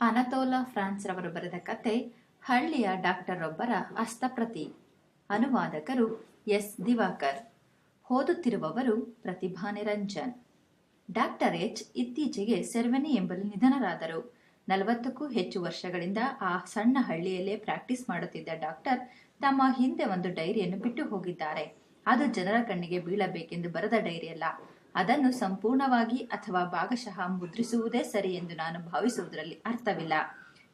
ಅನತೋಲಾ France ರವರು ಬರೆದ ಕತೆ ಹಳ್ಳಿಯ ಡಾಕ್ಟರ್ ಒಬ್ಬರ ಹಸ್ತಪ್ರತಿ. ಅನುವಾದಕರು ಎಸ್. ದಿವಾಕರ್. ಓದುತ್ತಿರುವವರು ಪ್ರತಿಭಾ ನಿರಂಜನ್. Doctor H. ಇತ್ತೀಚೆಗೆ ಸೆರ್ವೆನಿ ಎಂಬಲ್ಲಿ ನಿಧನರಾದರು. ನಲವತ್ತಕ್ಕೂ ಹೆಚ್ಚು ವರ್ಷಗಳಿಂದ ಆ ಸಣ್ಣ ಹಳ್ಳಿಯಲ್ಲೇ ಪ್ರಾಕ್ಟೀಸ್ ಮಾಡುತ್ತಿದ್ದ ಡಾಕ್ಟರ್ ತಮ್ಮ ಹಿಂದೆ ಒಂದು ಡೈರಿಯನ್ನು ಬಿಟ್ಟು ಹೋಗಿದ್ದಾರೆ. ಅದು ಜನರ ಕಣ್ಣಿಗೆ ಬೀಳಬೇಕೆಂದು ಬರೆದ ಡೈರಿಯಲ್ಲ. ಅದನ್ನು ಸಂಪೂರ್ಣವಾಗಿ ಅಥವಾ ಭಾಗಶಃ ಮುದ್ರಿಸುವುದೇ ಸರಿ ಎಂದು ನಾನು ಭಾವಿಸುವುದರಲ್ಲಿ ಅರ್ಥವಿಲ್ಲ.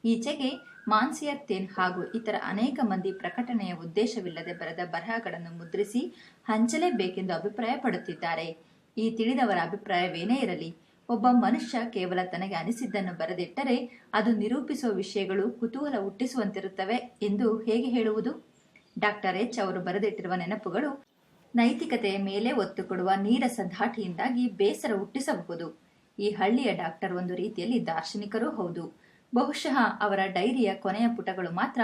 ಈಚೆಗೆ ಮಾನ್ಸಿಯರ್ ತೇನ್ ಹಾಗೂ ಇತರ ಅನೇಕ ಮಂದಿ ಪ್ರಕಟಣೆಯ ಉದ್ದೇಶವಿಲ್ಲದೆ ಬರೆದ ಬರಹಗಳನ್ನು ಮುದ್ರಿಸಿ ಹಂಚಲೇಬೇಕೆಂದು ಅಭಿಪ್ರಾಯ ಪಡುತ್ತಿದ್ದಾರೆ ಈ ತಿಳಿದವರ ಅಭಿಪ್ರಾಯವೇನೇ ಇರಲಿ, ಒಬ್ಬ ಮನುಷ್ಯ ಕೇವಲ ತನಗೆ ಅನಿಸಿದ್ದನ್ನು ಬರೆದಿಟ್ಟರೆ ಅದು ನಿರೂಪಿಸುವ ವಿಷಯಗಳು ಕುತೂಹಲ ಹುಟ್ಟಿಸುವಂತಿರುತ್ತವೆ ಎಂದು ಹೇಗೆ ಹೇಳುವುದು? ಡಾಕ್ಟರ್ ಎಚ್ ಅವರು ಬರೆದಿಟ್ಟಿರುವ ನೆನಪುಗಳು ನೈತಿಕತೆಯ ಮೇಲೆ ಒತ್ತು ಕೊಡುವ ನೀರಸ ಧಾಟಿಯಿಂದಾಗಿ ಬೇಸರ ಹುಟ್ಟಿಸಬಹುದು. ಈ ಹಳ್ಳಿಯ ಡಾಕ್ಟರ್ ಒಂದು ರೀತಿಯಲ್ಲಿ ದಾರ್ಶನಿಕರೂ ಹೌದು. ಬಹುಶಃ ಅವರ ಡೈರಿಯ ಕೊನೆಯ ಪುಟಗಳು ಮಾತ್ರ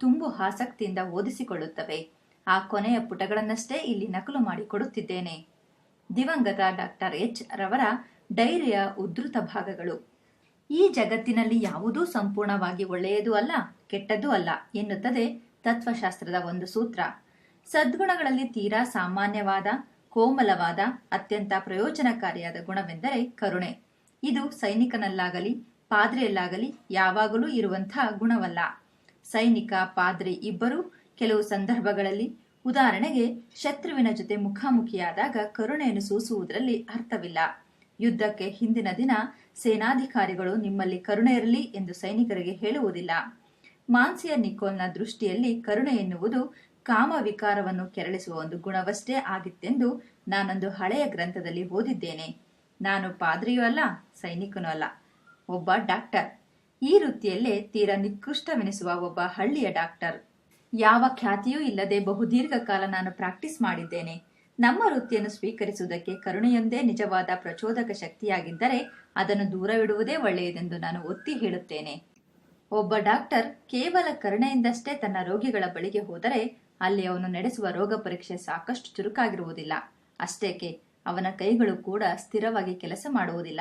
ತುಂಬು ಆಸಕ್ತಿಯಿಂದ ಓದಿಸಿಕೊಳ್ಳುತ್ತವೆ. ಆ ಕೊನೆಯ ಪುಟಗಳನ್ನಷ್ಟೇ ಇಲ್ಲಿ ನಕಲು ಮಾಡಿ ಕೊಡುತ್ತಿದ್ದೇನೆ ದಿವಂಗತ ಡಾಕ್ಟರ್ ಎಚ್ ರವರ ಡೈರಿಯ ಉದ್ಧೃತ ಭಾಗಗಳು. ಈ ಜಗತ್ತಿನಲ್ಲಿ ಯಾವುದೂ ಸಂಪೂರ್ಣವಾಗಿ ಒಳ್ಳೆಯದೂ ಅಲ್ಲ, ಕೆಟ್ಟದ್ದೂ ಅಲ್ಲ ಎನ್ನುತ್ತದೆ ತತ್ವಶಾಸ್ತ್ರದ ಒಂದು ಸೂತ್ರ. ಸದ್ಗುಣಗಳಲ್ಲಿ ತೀರಾ ಸಾಮಾನ್ಯವಾದ, ಕೋಮಲವಾದ, ಅತ್ಯಂತ ಪ್ರಯೋಜನಕಾರಿಯಾದ ಗುಣವೆಂದರೆ ಕರುಣೆ. ಇದು ಸೈನಿಕನಲ್ಲಾಗಲಿ, ಪಾದ್ರಿಯಲ್ಲಾಗಲಿ ಯಾವಾಗಲೂ ಇರುವಂತಹ ಗುಣವಲ್ಲ. ಸೈನಿಕ, ಪಾದ್ರಿ ಇಬ್ಬರೂ ಕೆಲವು ಸಂದರ್ಭಗಳಲ್ಲಿ ಉದಾಹರಣೆಗೆ ಶತ್ರುವಿನ ಜೊತೆ ಮುಖಾಮುಖಿಯಾದಾಗ ಕರುಣೆಯನ್ನು ಸೂಸುವುದರಲ್ಲಿ ಅರ್ಥವಿಲ್ಲ. ಯುದ್ಧಕ್ಕೆ ಹಿಂದಿನ ದಿನ ಸೇನಾಧಿಕಾರಿಗಳು ನಿಮ್ಮಲ್ಲಿ ಕರುಣೆ ಇರಲಿ ಎಂದು ಸೈನಿಕರಿಗೆ ಹೇಳುವುದಿಲ್ಲ. ಮಾನ್ಸಿಯ ನಿಕೋಲ್ನ ದೃಷ್ಟಿಯಲ್ಲಿ ಕರುಣೆ ಎನ್ನುವುದು ಕಾಮ ವಿಕಾರವನ್ನು ಕೆರಳಿಸುವ ಒಂದು ಗುಣವಷ್ಟೇ ಆಗಿತ್ತೆಂದು ನಾನೊಂದು ಹಳೆಯ ಗ್ರಂಥದಲ್ಲಿ ಓದಿದ್ದೇನೆ. ನಾನು ಪಾದ್ರಿಯೂ ಅಲ್ಲ, ಸೈನಿಕನೂ ಅಲ್ಲ. ಒಬ್ಬ ಡಾಕ್ಟರ್. ಈ ವೃತ್ತಿಯಲ್ಲೇ ತೀರಾ ನಿಕೃಷ್ಟವೆನಿಸುವ ಒಬ್ಬ ಹಳ್ಳಿಯ ಡಾಕ್ಟರ್. ಯಾವ ಖ್ಯಾತಿಯೂ ಇಲ್ಲದೆ ಬಹುದೀರ್ಘ ಕಾಲ ನಾನು ಪ್ರಾಕ್ಟೀಸ್ ಮಾಡಿದ್ದೇನೆ. ನಮ್ಮ ವೃತ್ತಿಯನ್ನು ಸ್ವೀಕರಿಸುವುದಕ್ಕೆ ಕರುಣೆಯೊಂದೇ ನಿಜವಾದ ಪ್ರಚೋದಕ ಶಕ್ತಿಯಾಗಿದ್ದರೆ ಅದನ್ನು ದೂರವಿಡುವುದೇ ಒಳ್ಳೆಯದೆಂದು ನಾನು ಒತ್ತಿ ಹೇಳುತ್ತೇನೆ. ಒಬ್ಬ ಡಾಕ್ಟರ್ ಕೇವಲ ಕರುಣೆಯಿಂದಷ್ಟೇ ತನ್ನ ರೋಗಿಗಳ ಬಳಿಗೆ ಹೋದರೆ ಅಲ್ಲಿ ಅವನು ನಡೆಸುವ ರೋಗ ಪರೀಕ್ಷೆ ಸಾಕಷ್ಟು ಚುರುಕಾಗಿರುವುದಿಲ್ಲ. ಅಷ್ಟೇಕೆ ಅವನ ಕೈಗಳು ಕೂಡ ಸ್ಥಿರವಾಗಿ ಕೆಲಸ ಮಾಡುವುದಿಲ್ಲ.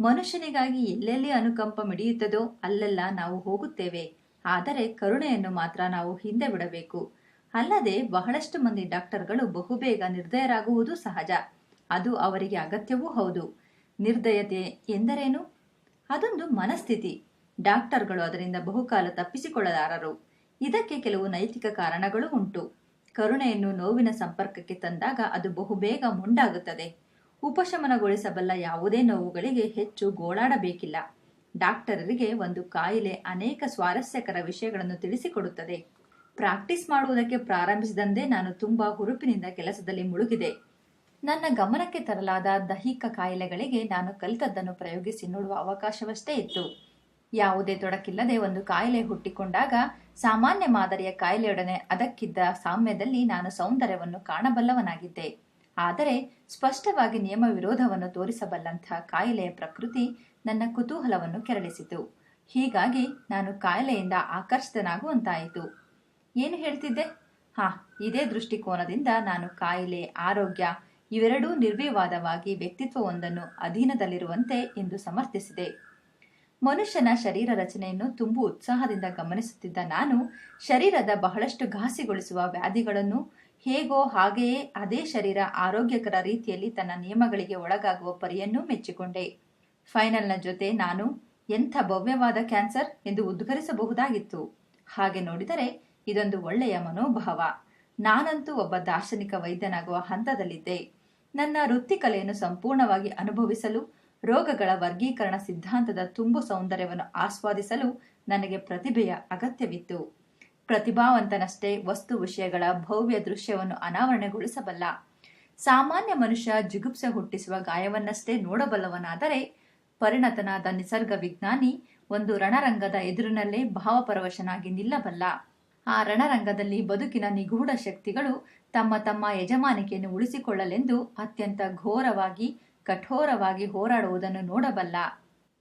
ಮನುಷ್ಯನಿಗಾಗಿ ಎಲ್ಲೆಲ್ಲಿ ಅನುಕಂಪ ಮಿಡಿಯುತ್ತದೋ ಅಲ್ಲೆಲ್ಲ ನಾವು ಹೋಗುತ್ತೇವೆ. ಆದರೆ ಕರುಣೆಯನ್ನು ಮಾತ್ರ ನಾವು ಹಿಂದೆ ಬಿಡಬೇಕು. ಅಲ್ಲದೆ ಬಹಳಷ್ಟು ಮಂದಿ ಡಾಕ್ಟರ್ಗಳು ಬಹುಬೇಗ ನಿರ್ದಯರಾಗುವುದು ಸಹಜ. ಅದು ಅವರಿಗೆ ಅಗತ್ಯವೂ ಹೌದು. ನಿರ್ದಯತೆ ಎಂದರೇನು? ಅದೊಂದು ಮನಸ್ಥಿತಿ. ಡಾಕ್ಟರ್ಗಳು ಅದರಿಂದ ಬಹುಕಾಲ ತಪ್ಪಿಸಿಕೊಳ್ಳಲಾರರು. ಇದಕ್ಕೆ ಕೆಲವು ನೈತಿಕ ಕಾರಣಗಳು ಉಂಟು. ಕರುಣೆಯನ್ನು ನೋವಿನ ಸಂಪರ್ಕಕ್ಕೆ ತಂದಾಗ ಅದು ಬಹುಬೇಗ ಮುಂಡಾಗುತ್ತದೆ. ಉಪಶಮನಗೊಳಿಸಬಲ್ಲ ಯಾವುದೇ ನೋವುಗಳಿಗೆ ಹೆಚ್ಚು ಗೋಳಾಡಬೇಕಿಲ್ಲ. ಡಾಕ್ಟರರಿಗೆ ಒಂದು ಕಾಯಿಲೆ ಅನೇಕ ಸ್ವಾರಸ್ಯಕರ ವಿಷಯಗಳನ್ನು ತಿಳಿಸಿಕೊಡುತ್ತದೆ. ಪ್ರಾಕ್ಟೀಸ್ ಮಾಡುವುದಕ್ಕೆ ಪ್ರಾರಂಭಿಸಿದಂದೇ ನಾನು ತುಂಬಾ ಹುರುಪಿನಿಂದ ಕೆಲಸದಲ್ಲಿ ಮುಳುಗಿದೆ. ನನ್ನ ಗಮನಕ್ಕೆ ತರಲಾದ ದೈಹಿಕ ಕಾಯಿಲೆಗಳಿಗೆ ನಾನು ಕಲಿತದ್ದನ್ನು ಪ್ರಯೋಗಿಸಿ ನೋಡುವ ಅವಕಾಶವಷ್ಟೇ ಇತ್ತು. ಯಾವುದೇ ತೊಡಕಿಲ್ಲದೆ ಒಂದು ಕಾಯಿಲೆ ಹುಟ್ಟಿಕೊಂಡಾಗ ಸಾಮಾನ್ಯ ಮಾದರಿಯ ಕಾಯಿಲೆಯೊಡನೆ ಅದಕ್ಕಿದ್ದ ಸಾಮ್ಯದಲ್ಲಿ ನಾನು ಸೌಂದರ್ಯವನ್ನು ಕಾಣಬಲ್ಲವನಾಗಿದ್ದೆ. ಆದರೆ ಸ್ಪಷ್ಟವಾಗಿ ನಿಯಮ ವಿರೋಧವನ್ನು ತೋರಿಸಬಲ್ಲಂಥ ಕಾಯಿಲೆಯ ಪ್ರಕೃತಿ ನನ್ನ ಕುತೂಹಲವನ್ನು ಕೆರಳಿಸಿತು. ಹೀಗಾಗಿ ನಾನು ಕಾಯಿಲೆಯಿಂದ ಆಕರ್ಷಿತನಾಗುವಂತಾಯಿತು. ಏನು ಹೇಳ್ತಿದ್ದೆ? ಹಾ, ಇದೇ ದೃಷ್ಟಿಕೋನದಿಂದ ನಾನು ಕಾಯಿಲೆ, ಆರೋಗ್ಯ ಇವೆರಡೂ ನಿರ್ವಿವಾದವಾಗಿ ವ್ಯಕ್ತಿತ್ವವೊಂದನ್ನು ಅಧೀನದಲ್ಲಿರುವಂತೆ ಎಂದು ಸಮರ್ಥಿಸಿದೆ. ಮನುಷ್ಯನ ಶರೀರ ರಚನೆಯನ್ನು ತುಂಬು ಉತ್ಸಾಹದಿಂದ ಗಮನಿಸುತ್ತಿದ್ದ ನಾನು, ಶರೀರದ ಬಹಳಷ್ಟು ಘಾಸಿಗೊಳಿಸುವ ವ್ಯಾಧಿಗಳನ್ನು ಹೇಗೋ ಹಾಗೆಯೇ ಅದೇ ಶರೀರ ಆರೋಗ್ಯಕರ ರೀತಿಯಲ್ಲಿ ತನ್ನ ನಿಯಮಗಳಿಗೆ ಒಳಗಾಗುವ ಪರಿಯನ್ನೂ ಮೆಚ್ಚಿಕೊಂಡೆ. ಫೈನಲ್ನ ಜೊತೆ ನಾನು ಎಂಥ ಭವ್ಯವಾದ ಕ್ಯಾನ್ಸರ್ ಎಂದು ಉದ್ಘರಿಸಬಹುದಾಗಿತ್ತು ಹಾಗೆ ನೋಡಿದರೆ ಇದೊಂದು ಒಳ್ಳೆಯ ಮನೋಭಾವ. ನಾನಂತೂ ಒಬ್ಬ ದಾರ್ಶನಿಕ ವೈದ್ಯನಾಗುವ ಹಂತದಲ್ಲಿದ್ದೆ. ನನ್ನ ವೃತ್ತಿಕಲೆಯನ್ನು ಸಂಪೂರ್ಣವಾಗಿ ಅನುಭವಿಸಲು ರೋಗಗಳ ವರ್ಗೀಕರಣ ಸಿದ್ಧಾಂತದ ತುಂಬು ಸೌಂದರ್ಯವನ್ನು ಆಸ್ವಾದಿಸಲು ನನಗೆ ಪ್ರತಿಭೆಯ ಅಗತ್ಯವಿತ್ತು. ಪ್ರತಿಭಾವಂತನಷ್ಟೇ ವಸ್ತು ವಿಷಯಗಳ ಭವ್ಯ ದೃಶ್ಯವನ್ನು ಅನಾವರಣಗೊಳಿಸಬಲ್ಲ. ಸಾಮಾನ್ಯ ಮನುಷ್ಯ ಜಿಗುಪ್ಸೆ ಹುಟ್ಟಿಸುವ ಗಾಯವನ್ನಷ್ಟೇ ನೋಡಬಲ್ಲವನಾದರೆ ಪರಿಣತನಾದ ನಿಸರ್ಗ ವಿಜ್ಞಾನಿ ಒಂದು ರಣರಂಗದ ಎದುರಿನಲ್ಲೇ ಭಾವಪರವಶನಾಗಿ ನಿಲ್ಲಬಲ್ಲ. ಆ ರಣರಂಗದಲ್ಲಿ ಬದುಕಿನ ನಿಗೂಢ ಶಕ್ತಿಗಳು ತಮ್ಮ ತಮ್ಮ ಯಜಮಾನಿಕೆಯನ್ನು ಉಳಿಸಿಕೊಳ್ಳಲೆಂದು ಅತ್ಯಂತ ಘೋರವಾಗಿ ಕಠೋರವಾಗಿ ಹೋರಾಡುವುದನ್ನು ನೋಡಬಲ್ಲ.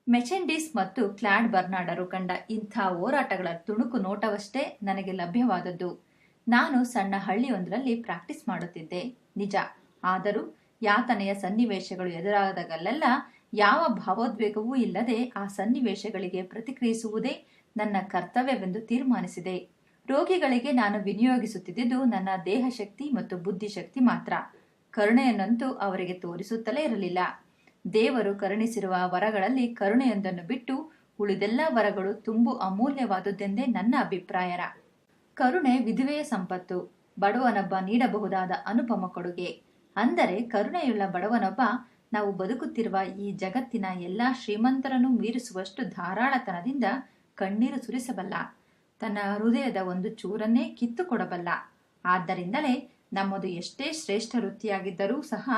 ಮೆಚೆಂಡಿಸ್ ಮತ್ತು ಕ್ಲಾಡ್ ಬರ್ನಾಡರು ಕಂಡ ಇಂಥ ಹೋರಾಟಗಳ ತುಣುಕು ನೋಟವಷ್ಟೇ ನನಗೆ ಲಭ್ಯವಾದದ್ದು. ನಾನು ಸಣ್ಣ ಹಳ್ಳಿಯೊಂದರಲ್ಲಿ ಪ್ರಾಕ್ಟೀಸ್ ಮಾಡುತ್ತಿದ್ದೆ. ನಿಜ. ಆದರೂ ಯಾತನೆಯ ಸನ್ನಿವೇಶಗಳು ಎದುರಾದಾಗಲ್ಲೆಲ್ಲ ಯಾವ ಭಾವೋದ್ವೇಗವೂ ಇಲ್ಲದೆ ಆ ಸನ್ನಿವೇಶಗಳಿಗೆ ಪ್ರತಿಕ್ರಿಯಿಸುವುದೇ ನನ್ನ ಕರ್ತವ್ಯವೆಂದು ತೀರ್ಮಾನಿಸಿದೆ. ರೋಗಿಗಳಿಗೆ ನಾನು ವಿನಿಯೋಗಿಸುತ್ತಿದ್ದುದು ನನ್ನ ದೇಹಶಕ್ತಿ ಮತ್ತು ಬುದ್ಧಿಶಕ್ತಿ ಮಾತ್ರ. ಕರುಣೆಯನ್ನಂತೂ ಅವರಿಗೆ ತೋರಿಸುತ್ತಲೇ ಇರಲಿಲ್ಲ. ದೇವರು ಕರುಣಿಸಿರುವ ವರಗಳಲ್ಲಿ ಕರುಣೆಯೊಂದನ್ನು ಬಿಟ್ಟು ಉಳಿದೆಲ್ಲ ವರಗಳು ತುಂಬು ಅಮೂಲ್ಯವಾದುದೆಂದೇ ನನ್ನ ಅಭಿಪ್ರಾಯರ. ಕರುಣೆ ವಿಧುವೆಯ ಸಂಪತ್ತು. ಬಡವನೊಬ್ಬ ನೀಡಬಹುದಾದ ಅನುಪಮ ಕೊಡುಗೆ. ಅಂದರೆ ಕರುಣೆಯುಳ್ಳ ಬಡವನೊಬ್ಬ ನಾವು ಬದುಕುತ್ತಿರುವ ಈ ಜಗತ್ತಿನ ಎಲ್ಲ ಶ್ರೀಮಂತರನ್ನು ಮೀರಿಸುವಷ್ಟು ಧಾರಾಳತನದಿಂದ ಕಣ್ಣೀರು ಸುರಿಸಬಲ್ಲ. ತನ್ನ ಹೃದಯದ ಒಂದು ಚೂರನ್ನೇ ಕಿತ್ತು ಕೊಡಬಲ್ಲ ಆದ್ದರಿಂದಲೇ ನಮ್ಮದು ಎಷ್ಟೇ ಶ್ರೇಷ್ಠ ವೃತ್ತಿಯಾಗಿದ್ದರೂ ಸಹ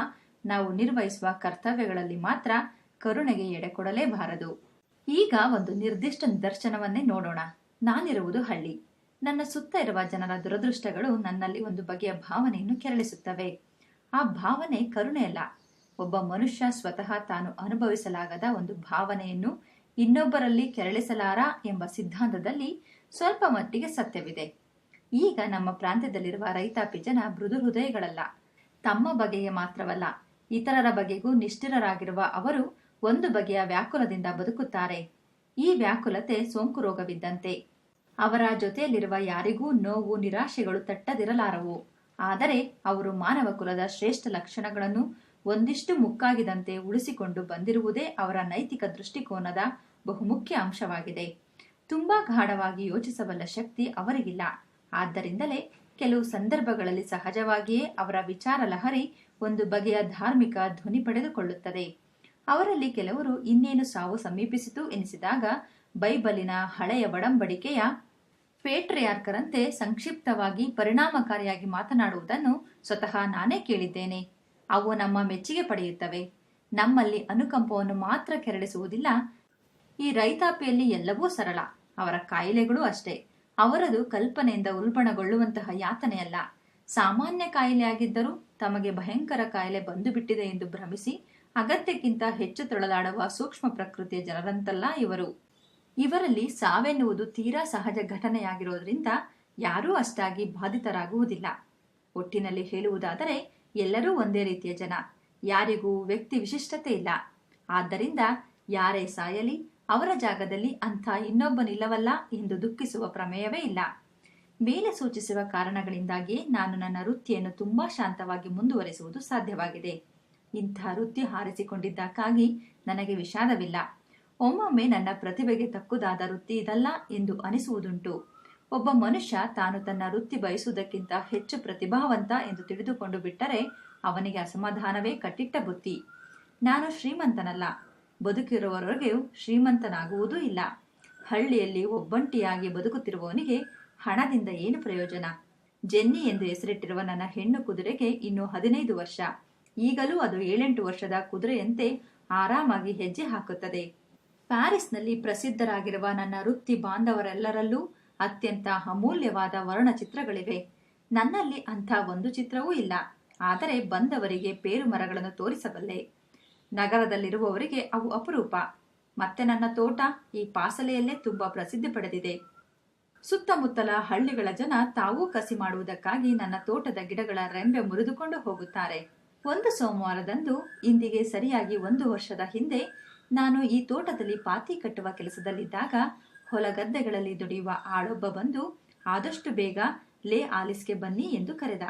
ನಾವು ನಿರ್ವಹಿಸುವ ಕರ್ತವ್ಯಗಳಲ್ಲಿ ಮಾತ್ರ ಕರುಣೆಗೆ ಎಡೆಕೊಡಲೇಬಾರದು. ಈಗ ಒಂದು ನಿರ್ದಿಷ್ಟ ನಿದರ್ಶನವನ್ನೇ ನೋಡೋಣ. ನಾನಿರುವುದು ಹಳ್ಳಿ. ನನ್ನ ಸುತ್ತ ಇರುವ ಜನರ ದುರದೃಷ್ಟಗಳು ನನ್ನಲ್ಲಿ ಒಂದು ಬಗೆಯ ಭಾವನೆಯನ್ನು ಕೆರಳಿಸುತ್ತವೆ. ಆ ಭಾವನೆ ಕರುಣೆಯಲ್ಲ. ಒಬ್ಬ ಮನುಷ್ಯ ಸ್ವತಃ ತಾನು ಅನುಭವಿಸಲಾಗದ ಒಂದು ಭಾವನೆಯನ್ನು ಇನ್ನೊಬ್ಬರಲ್ಲಿ ಕೆರಳಿಸಲಾರ ಎಂಬ ಸಿದ್ಧಾಂತದಲ್ಲಿ ಸ್ವಲ್ಪ ಮಟ್ಟಿಗೆ ಸತ್ಯವಿದೆ. ಈಗ ನಮ್ಮ ಪ್ರಾಂತ್ಯದಲ್ಲಿರುವ ರೈತಾಪಿ ಜನ ಮೃದು ಹೃದಯಗಳಲ್ಲ. ತಮ್ಮ ಬಗೆಯ ಮಾತ್ರವಲ್ಲ, ಇತರರ ಬಗೆಗೂ ನಿಷ್ಠಿರರಾಗಿರುವ ಅವರು ಒಂದು ಬಗೆಯ ವ್ಯಾಕುಲದಿಂದ ಬದುಕುತ್ತಾರೆ. ಈ ವ್ಯಾಕುಲತೆ ಸೋಂಕು ರೋಗವಿದ್ದಂತೆ. ಅವರ ಜೊತೆಯಲ್ಲಿರುವ ಯಾರಿಗೂ ನೋವು, ನಿರಾಶೆಗಳು ತಟ್ಟದಿರಲಾರವು. ಆದರೆ ಅವರು ಮಾನವ ಕುಲದ ಶ್ರೇಷ್ಠ ಲಕ್ಷಣಗಳನ್ನು ಒಂದಿಷ್ಟು ಮುಕ್ಕಾಗಿದಂತೆ ಉಳಿಸಿಕೊಂಡು ಬಂದಿರುವುದೇ ಅವರ ನೈತಿಕ ದೃಷ್ಟಿಕೋನದ ಬಹುಮುಖ್ಯ ಅಂಶವಾಗಿದೆ. ತುಂಬಾ ಗಾಢವಾಗಿ ಯೋಚಿಸಬಲ್ಲ ಶಕ್ತಿ ಅವರಿಗಿಲ್ಲ. ಆದ್ದರಿಂದಲೇ ಕೆಲವು ಸಂದರ್ಭಗಳಲ್ಲಿ ಸಹಜವಾಗಿಯೇ ಅವರ ವಿಚಾರ ಲಹರಿ ಒಂದು ಬಗೆಯ ಧಾರ್ಮಿಕ ಧ್ವನಿ ಪಡೆದುಕೊಳ್ಳುತ್ತದೆ. ಅವರಲ್ಲಿ ಕೆಲವರು ಇನ್ನೇನು ಸಾವು ಸಮೀಪಿಸಿತು ಎನಿಸಿದಾಗ ಬೈಬಲಿನ ಹಳೆಯ ಒಡಂಬಡಿಕೆಯ ಪೇಟ್ರಿಯಾರ್ಕರಂತೆ ಸಂಕ್ಷಿಪ್ತವಾಗಿ ಪರಿಣಾಮಕಾರಿಯಾಗಿ ಮಾತನಾಡುವುದನ್ನು ಸ್ವತಃ ನಾನೇ ಕೇಳಿದ್ದೇನೆ. ಅವು ನಮ್ಮ ಮೆಚ್ಚುಗೆ ಪಡೆಯುತ್ತವೆ. ನಮ್ಮಲ್ಲಿ ಅನುಕಂಪವನ್ನು ಮಾತ್ರ ಕೆರಳಿಸುವುದಿಲ್ಲ. ಈ ರೈತಾಪಿಯಲ್ಲಿ ಎಲ್ಲವೂ ಸರಳ. ಅವರ ಕಾಯಿಲೆಗಳು ಅಷ್ಟೇ. ಅವರದು ಕಲ್ಪನೆಯಿಂದ ಉಲ್ಬಣಗೊಳ್ಳುವಂತಹ ಯಾತನೆಯಲ್ಲ ಸಾಮಾನ್ಯ ಕಾಯಿಲೆಯಾಗಿದ್ದರೂ ತಮಗೆ ಭಯಂಕರ ಕಾಯಿಲೆ ಬಂದು ಬಿಟ್ಟಿದೆ ಎಂದು ಭ್ರಮಿಸಿ ಅಗತ್ಯಕ್ಕಿಂತ ಹೆಚ್ಚು ತೊಳಲಾಡುವ ಸೂಕ್ಷ್ಮ ಪ್ರಕೃತಿಯ ಜನರಂತಲ್ಲ ಇವರು. ಇವರಲ್ಲಿ ಸಾವೆನ್ನುವುದು ತೀರಾ ಸಹಜ ಘಟನೆಯಾಗಿರೋದ್ರಿಂದ ಯಾರೂ ಅಷ್ಟಾಗಿ ಬಾಧಿತರಾಗುವುದಿಲ್ಲ. ಒಟ್ಟಿನಲ್ಲಿ ಹೇಳುವುದಾದರೆ ಎಲ್ಲರೂ ಒಂದೇ ರೀತಿಯ ಜನ. ಯಾರಿಗೂ ವ್ಯಕ್ತಿ ವಿಶಿಷ್ಟತೆ ಇಲ್ಲ. ಆದ್ದರಿಂದ ಯಾರೇ ಸಾಯಲಿ ಅವರ ಜಾಗದಲ್ಲಿ ಅಂಥ ಇನ್ನೊಬ್ಬನಿಲ್ಲವಲ್ಲ ಎಂದು ದುಃಖಿಸುವ ಪ್ರಮೇಯವೇ ಇಲ್ಲ. ಮೇಲೆ ಸೂಚಿಸುವ ಕಾರಣಗಳಿಂದಾಗಿಯೇ ನಾನು ನನ್ನ ವೃತ್ತಿಯನ್ನು ತುಂಬಾ ಶಾಂತವಾಗಿ ಮುಂದುವರಿಸುವುದು ಸಾಧ್ಯವಾಗಿದೆ. ಇಂಥ ವೃತ್ತಿ ಹಾರಿಸಿಕೊಂಡಿದ್ದಕ್ಕಾಗಿ ನನಗೆ ವಿಷಾದವಿಲ್ಲ. ಒಮ್ಮೊಮ್ಮೆ ನನ್ನ ಪ್ರತಿಭೆಗೆ ತಕ್ಕುದಾದ ವೃತ್ತಿ ಇದಲ್ಲ ಎಂದು ಅನಿಸುವುದುಂಟು. ಒಬ್ಬ ಮನುಷ್ಯ ತಾನು ತನ್ನ ವೃತ್ತಿ ಬಯಸುವುದಕ್ಕಿಂತ ಹೆಚ್ಚು ಪ್ರತಿಭಾವಂತ ಎಂದು ತಿಳಿದುಕೊಂಡು ಬಿಟ್ಟರೆ ಅವನಿಗೆ ಅಸಮಾಧಾನವೇ ಕಟ್ಟಿಟ್ಟ ಬುತ್ತಿ ನಾನು ಶ್ರೀಮಂತನಲ್ಲ. ಬದುಕಿರುವವರೆಗೂ ಶ್ರೀಮಂತನಾಗುವುದೂ ಇಲ್ಲ. ಹಳ್ಳಿಯಲ್ಲಿ ಒಬ್ಬಂಟಿಯಾಗಿ ಬದುಕುತ್ತಿರುವವನಿಗೆ ಹಣದಿಂದ ಏನು ಪ್ರಯೋಜನ? ಜೆನ್ನಿ ಎಂದು ಹೆಸರಿಟ್ಟಿರುವ ನನ್ನ ಹೆಣ್ಣು ಕುದುರೆಗೆ ಇನ್ನು ಹದಿನೈದು ವರ್ಷ. ಈಗಲೂ ಅದು ಏಳೆಂಟು ವರ್ಷದ ಕುದುರೆಯಂತೆ ಆರಾಮಾಗಿ ಹೆಜ್ಜೆ ಹಾಕುತ್ತದೆ. ಪ್ಯಾರಿಸ್ನಲ್ಲಿ ಪ್ರಸಿದ್ಧರಾಗಿರುವ ನನ್ನ ವೃತ್ತಿ ಬಾಂಧವರೆಲ್ಲರಲ್ಲೂ ಅತ್ಯಂತ ಅಮೂಲ್ಯವಾದ ವರ್ಣಚಿತ್ರಗಳಿವೆ. ನನ್ನಲ್ಲಿ ಅಂಥ ಒಂದು ಚಿತ್ರವೂ ಇಲ್ಲ. ಆದರೆ ಬಂದವರಿಗೆ ಪೇರು ಮರಗಳನ್ನು ತೋರಿಸಬಲ್ಲೆ. ನಗರದಲ್ಲಿರುವವರಿಗೆ ಅವು ಅಪರೂಪ. ಮತ್ತೆ ನನ್ನ ತೋಟ ಈ ಪಾಸಲೆಯಲ್ಲೇ ತುಂಬಾ ಪ್ರಸಿದ್ಧಿ ಪಡೆದಿದೆ. ಸುತ್ತಮುತ್ತಲ ಹಳ್ಳಿಗಳ ಜನ ತಾವೂ ಕಸಿ ಮಾಡುವುದಕ್ಕಾಗಿ ನನ್ನ ತೋಟದ ಗಿಡಗಳ ರೆಂಬೆ ಮುರಿದುಕೊಂಡು ಹೋಗುತ್ತಾರೆ. ಒಂದು ಸೋಮವಾರದಂದು, ಇಂದಿಗೆ ಸರಿಯಾಗಿ ಒಂದು ವರ್ಷದ ಹಿಂದೆ, ನಾನು ಈ ತೋಟದಲ್ಲಿ ಪಾತಿ ಕಟ್ಟುವ ಕೆಲಸದಲ್ಲಿದ್ದಾಗ ಹೊಲಗದ್ದೆಗಳಲ್ಲಿ ದುಡಿಯುವ ಆಳೊಬ್ಬ ಬಂದು, ಆದಷ್ಟು ಬೇಗ ಲೇ ಆಲಿಸ್ಗೆ ಬನ್ನಿ ಎಂದು ಕರೆದ.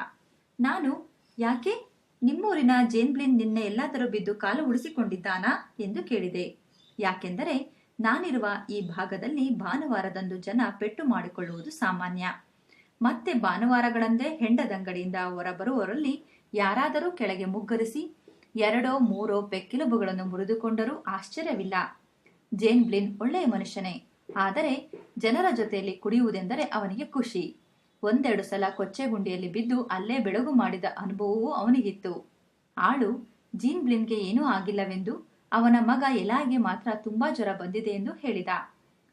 ನಾನು, ಯಾಕೆ? ನಿಮ್ಮೂರಿನ ಜೇನ್ಬ್ಲಿನ್ ನಿನ್ನೆ ಎಲ್ಲಾದರೂ ಬಿದ್ದು ಕಾಲು ಉಳಿಸಿಕೊಂಡಿದ್ದಾನಾ ಎಂದು ಕೇಳಿದೆ. ಯಾಕೆಂದರೆ ನಾನಿರುವ ಈ ಭಾಗದಲ್ಲಿ ಭಾನುವಾರದಂದು ಜನ ಪೆಟ್ಟು ಮಾಡಿಕೊಳ್ಳುವುದು ಸಾಮಾನ್ಯ. ಮತ್ತೆ ಭಾನುವಾರಗಳಂದೇ ಹೆಂಡದಂಗಡಿಯಿಂದ ಹೊರಬರುವವರಲ್ಲಿ ಯಾರಾದರೂ ಕೆಳಗೆ ಮುಗ್ಗರಿಸಿ ಎರಡೋ ಮೂರೋ ಪೆಕ್ಕಿಲುಬುಗಳನ್ನು ಮುರಿದುಕೊಂಡರೂ ಆಶ್ಚರ್ಯವಿಲ್ಲ. ಜೇನ್ ಬ್ಲಿನ್ ಒಳ್ಳೆಯ ಮನುಷ್ಯನೇ. ಆದರೆ ಜನರ ಜೊತೆಯಲ್ಲಿ ಕುಡಿಯುವುದೆಂದರೆ ಅವನಿಗೆ ಖುಷಿ. ಒಂದೆರಡು ಸಲ ಕೊಚ್ಚೆಗುಂಡಿಯಲ್ಲಿ ಬಿದ್ದು ಅಲ್ಲೇ ಬೆಳಗು ಮಾಡಿದ ಅನುಭವವೂ ಅವನಿಗಿತ್ತು. ಆಳು, ಜೀನ್ ಬ್ಲಿನ್ಗೆ ಏನೂ ಆಗಿಲ್ಲವೆಂದು? ಅವನ ಮಗ ಎಲಾಗೆ ಮಾತ್ರ ತುಂಬಾ ಜ್ವರ ಬಂದಿದೆ ಎಂದು ಹೇಳಿದ.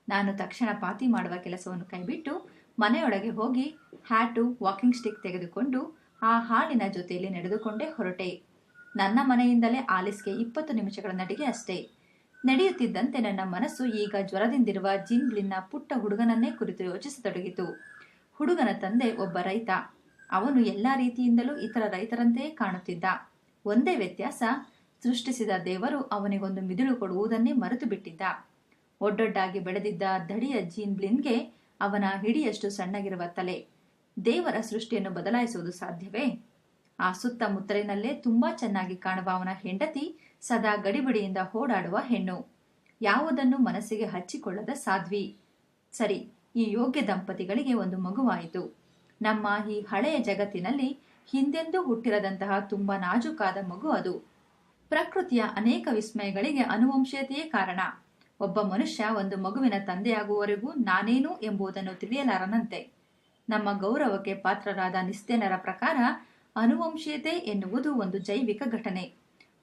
ನಾನು ತಕ್ಷಣ ಪಾತಿ ಮಾಡುವ ಕೆಲಸವನ್ನು ಕೈಬಿಟ್ಟು ಮನೆಯೊಳಗೆ ಹೋಗಿ ಹ್ಯಾಟು, ವಾಕಿಂಗ್ ಸ್ಟಿಕ್ ತೆಗೆದುಕೊಂಡು ಆ ಹಾಳಿನ ಜೊತೆಯಲ್ಲಿ ನಡೆದುಕೊಂಡೇ ಹೊರಟೆ. ನನ್ನ ಮನೆಯಿಂದಲೇ ಆಲಿಸ್ಗೆ ಇಪ್ಪತ್ತು ನಿಮಿಷಗಳ ನಡಿಗೆ ಅಷ್ಟೇ. ನಡೆಯುತ್ತಿದ್ದಂತೆ ನನ್ನ ಮನಸ್ಸು ಈಗ ಜ್ವರದಿಂದಿರುವ ಜಿನ್ಬ್ಲಿನ್ನ ಪುಟ್ಟ ಹುಡುಗನನ್ನೇ ಕುರಿತು ಯೋಚಿಸತೊಡಗಿತು. ಹುಡುಗನ ತಂದೆ ಒಬ್ಬ ರೈತ. ಅವನು ಎಲ್ಲ ರೀತಿಯಿಂದಲೂ ಇತರ ರೈತರಂತೆಯೇ ಕಾಣುತ್ತಿದ್ದ. ಒಂದೇ ವ್ಯತ್ಯಾಸ, ಸೃಷ್ಟಿಸಿದ ದೇವರು ಅವನಿಗೊಂದು ಮಿದುಳು ಕೊಡುವುದನ್ನೇ ಮರೆತು ಬಿಟ್ಟಿದ್ದ ಒಡ್ಡೊಡ್ಡಾಗಿ ಬೆಳೆದಿದ್ದ ದಡಿಯ ಜೀನ್ ಬ್ಲಿನ್ಗೆ ಅವನ ಹಿಡಿಯಷ್ಟು ಸಣ್ಣಗಿರುವ ತಲೆ. ದೇವರ ಸೃಷ್ಟಿಯನ್ನು ಬದಲಾಯಿಸುವುದು ಸಾಧ್ಯವೇ? ಆ ಸುತ್ತಮುತ್ತಲಿನಲ್ಲೇ ತುಂಬಾ ಚೆನ್ನಾಗಿ ಕಾಣುವ ಅವನ ಹೆಂಡತಿ ಸದಾ ಗಡಿಬಿಡಿಯಿಂದ ಓಡಾಡುವ ಹೆಣ್ಣು. ಯಾವುದನ್ನು ಮನಸ್ಸಿಗೆ ಹಚ್ಚಿಕೊಳ್ಳದ ಸಾಧ್ವಿ. ಸರಿ ಈ ಯೋಗ್ಯ ದಂಪತಿಗಳಿಗೆ ಒಂದು ಮಗುವಾಯಿತು. ನಮ್ಮ ಈ ಹಳೆಯ ಜಗತ್ತಿನಲ್ಲಿ ಹಿಂದೆಂದೂ ಹುಟ್ಟಿರದಂತಹ ತುಂಬಾ ನಾಜೂಕಾದ ಮಗು ಅದು. ಪ್ರಕೃತಿಯ ಅನೇಕ ವಿಸ್ಮಯಗಳಿಗೆ ಅನುವಂಶೀಯತೆಯೇ ಕಾರಣ. ಒಬ್ಬ ಮನುಷ್ಯ ಒಂದು ಮಗುವಿನ ತಂದೆಯಾಗುವವರೆಗೂ ನಾನೇನು ಎಂಬುದನ್ನು ತಿಳಿಯಲಾರನಂತೆ. ನಮ್ಮ ಗೌರವಕ್ಕೆ ಪಾತ್ರರಾದ ನಿಸ್ತೇನರ ಪ್ರಕಾರ ಅನುವಂಶೀಯತೆ ಎನ್ನುವುದು ಒಂದು ಜೈವಿಕ ಘಟನೆ.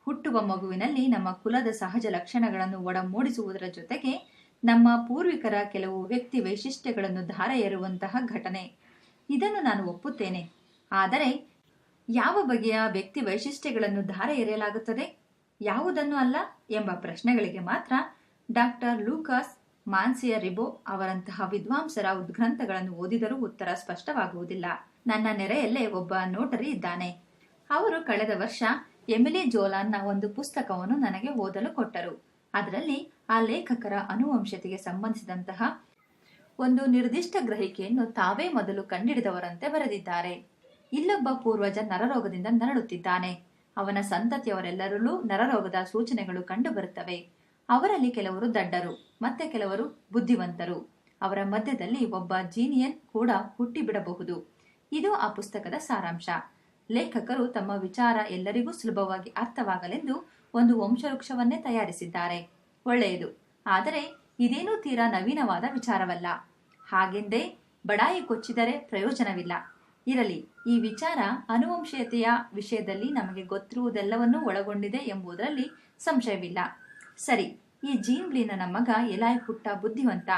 ಹುಟ್ಟುವ ಮಗುವಿನಲ್ಲಿ ನಮ್ಮ ಕುಲದ ಸಹಜ ಲಕ್ಷಣಗಳನ್ನು ಒಡಮೂಡಿಸುವುದರ ಜೊತೆಗೆ ನಮ್ಮ ಪೂರ್ವಿಕರ ಕೆಲವು ವ್ಯಕ್ತಿ ವೈಶಿಷ್ಟ್ಯಗಳನ್ನು ಧಾರ ಏರುವಂತಹ ಘಟನೆ. ಇದನ್ನು ನಾನು ಒಪ್ಪುತ್ತೇನೆ. ಆದರೆ ಯಾವ ಬಗೆಯ ವ್ಯಕ್ತಿ ವೈಶಿಷ್ಟ್ಯಗಳನ್ನು ಧಾರ ಎರೆಯಲಾಗುತ್ತದೆ ಯಾವುದನ್ನು ಅಲ್ಲ ಎಂಬ ಪ್ರಶ್ನೆಗಳಿಗೆ ಮಾತ್ರ ಡಾಕ್ಟರ್ ಲೂಕಾಸ್ ಮಾನ್ಸಿಯ ರಿಬೋ ಅವರಂತಹ ವಿದ್ವಾಂಸರ ಉದ್ಗ್ರಂಥಗಳನ್ನು ಓದಿದರೂ ಉತ್ತರ ಸ್ಪಷ್ಟವಾಗುವುದಿಲ್ಲ. ನನ್ನ ನೆರೆಯಲ್ಲೇ ಒಬ್ಬ ನೋಟರಿ ಇದ್ದಾನೆ. ಅವರು ಕಳೆದ ವರ್ಷ ಎಮಿಲಿ ಜೋಲಾನ್ನ ಒಂದು ಪುಸ್ತಕವನ್ನು ನನಗೆ ಓದಲು ಕೊಟ್ಟರು. ಅದರಲ್ಲಿ ಆ ಲೇಖಕರ ಅನುವಂಶತೆಗೆ ಸಂಬಂಧಿಸಿದಂತಹ ಒಂದು ನಿರ್ದಿಷ್ಟ ಗ್ರಹಿಕೆಯನ್ನು ತಾವೇ ಮೊದಲು ಕಂಡಿಡಿದವರಂತೆ ಬರೆದಿದ್ದಾರೆ. ಇಲ್ಲೊಬ್ಬ ಪೂರ್ವಜ ನರರೋಗದಿಂದ ನರಳುತ್ತಿದ್ದಾನೆ. ಅವನ ಸಂತತಿಯವರೆಲ್ಲರಲ್ಲೂ ನರರೋಗದ ಸೂಚನೆಗಳು ಕಂಡುಬರುತ್ತವೆ ಅವರಲ್ಲಿ ಕೆಲವರು ದಡ್ಡರು, ಮತ್ತೆ ಕೆಲವರು ಬುದ್ಧಿವಂತರು. ಅವರ ಮಧ್ಯದಲ್ಲಿ ಒಬ್ಬ ಜೀನಿಯನ್ ಕೂಡ ಹುಟ್ಟಿಬಿಡಬಹುದು. ಇದು ಆ ಪುಸ್ತಕದ ಸಾರಾಂಶ. ಲೇಖಕರು ತಮ್ಮ ವಿಚಾರ ಎಲ್ಲರಿಗೂ ಸುಲಭವಾಗಿ ಅರ್ಥವಾಗಲೆಂದು ಒಂದು ವಂಶವೃಕ್ಷವನ್ನೇ ತಯಾರಿಸಿದ್ದಾರೆ. ಒಳ್ಳೆಯದು. ಆದರೆ ಇದೇನೂ ತೀರಾ ನವೀನವಾದ ವಿಚಾರವಲ್ಲ. ಹಾಗೆಂದೇ ಬಡಾಯಿ ಕೊಚ್ಚಿದರೆ ಪ್ರಯೋಜನವಿಲ್ಲ. ಇರಲಿ, ಈ ವಿಚಾರ ಅನುವಂಶೀಯತೆಯ ವಿಷಯದಲ್ಲಿ ನಮಗೆ ಗೊತ್ತಿರುವುದೆಲ್ಲವನ್ನೂ ಒಳಗೊಂಡಿದೆ ಎಂಬುದರಲ್ಲಿ ಸಂಶಯವಿಲ್ಲ. ಸರಿ, ಈ ಜೀನ್ ಬ್ಲೀನನ ಮಗ ಎಲಾಯ್ ಪುಟ್ಟ ಬುದ್ಧಿವಂತ.